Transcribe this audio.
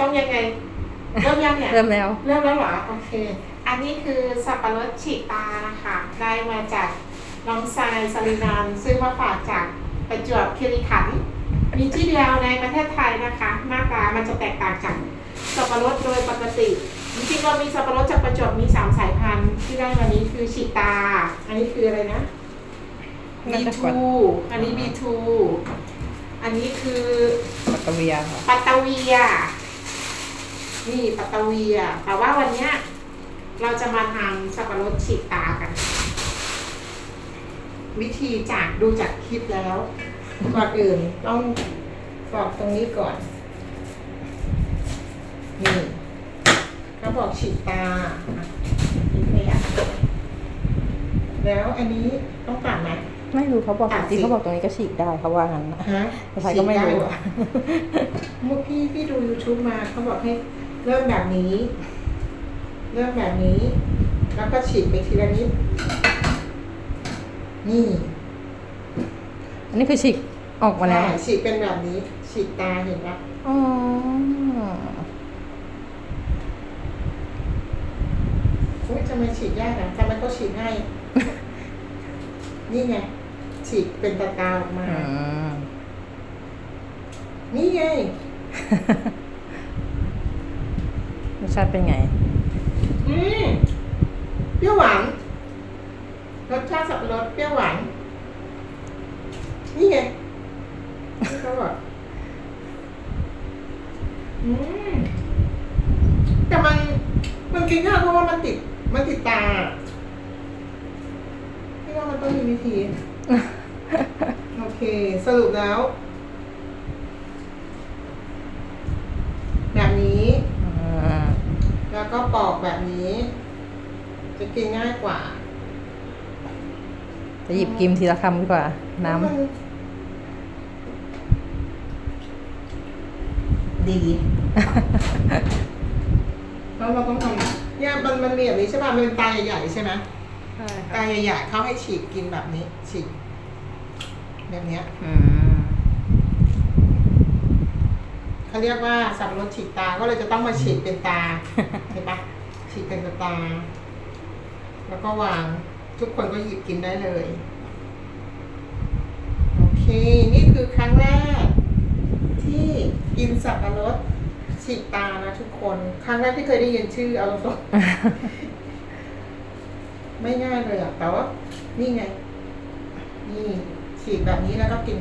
ต้องยังไง เริ่มยังเนี่ย เริ่มแล้ว เริ่มแล้วเหรอ โอเค อันนี้คือสับปะรดฉีกตานะคะ ได้มาจากน้องทรายสลินานซึ่งมาฝากจากประจวบคีรีขันธ์มีที่เดียวในประเทศไทยนะคะ หน้าตามันจะแตกต่างจากสับปะรดโดยปกติจริงๆเรามีสับปะรดจากประจวบมีสามสายพันธุ์ที่ได้มานี้คือฉีกตา อันนี้คืออะไรนะน่าจะ B2 กดอันนี้ B2 อันนี้คือปัตตะเวียค่ะปัตตาเวีย นี่ปัตตาเวียแต่ว่าวันเนี้ยเราจะมาทำสับปะรดฉีกตากัน วิธีจากดูจากคลิปแล้ว ก่อนอื่นต้องกรอกตรงนี้ก่อน นี่เขาบอกฉีกตาอะทิ้งขยะแล้วอันนี้ต้องตัดไหม ไม่รู้เขาบอกอะจริงสิๆเขาบอกตรงนี้ก็ฉีกได้เขาว่างั้นนะฮะแต่ใครก็ไม่รู้ฉีด้เหอเมื่อพี่พี่ดู YouTube มาเขาบอกให้ เริ่มแบบนี้ เริ่มแบบนี้ แล้วก็ฉีดไปทีละนิด นี่อันนี้คือฉีกออกมาแล้วใช่ฉีดเป็นแบบนี้ ฉีดตาเห็นปะอ๋ออุ้ยทำไมฉีดยากอะทำไมเขาฉีดให้นี่ไง ฉีดเป็นตาตาออกมาอืมนี่ไงร สชาติเป็นไง อืมเปรี้ยวหวานรสชาติสับปะรดเปรี้ยวหวานนี่ไงนี่เขาบอกอืมแต่มันมันกินยากเพราะว่ามันติด มันติดตาพี่ว่ามันต้องมีวิธี โอเค สรุปแล้ว แบบนี้ อืม แล้วก็ปอกแบบนี้ จะกินง่ายกว่า จะหยิบกิมทีละคำดีกว่า น้มัดี แล้วเราต้องทำเนี่ยมันมันมีแบบนี้ใช่ป่ะ มันเป็นตาใหญ่ๆใช่ไหมำใช่ตาใหญ่ๆเขาให้ฉีกกินแบบนี้ ฉีกแบบเนี้ย อืม เขาเรียกว่าสับปะรดฉีกตาก็เลยจะต้องมาฉีกเป็นตาเห็นปะฉีกเป็นตา แล้วก็วางทุกคนก็หยิบกินได้เลย โอเค นี่คือครั้งแรก ที่กินสับปะรดฉีกตานะทุกคน ครั้งแรกที่เคยได้ยินชื่อเอาตรงๆไม่ง่ายเลยอะแต่ว่านี่ไง นี่ฉีกแบบนี้แล้วก็กิน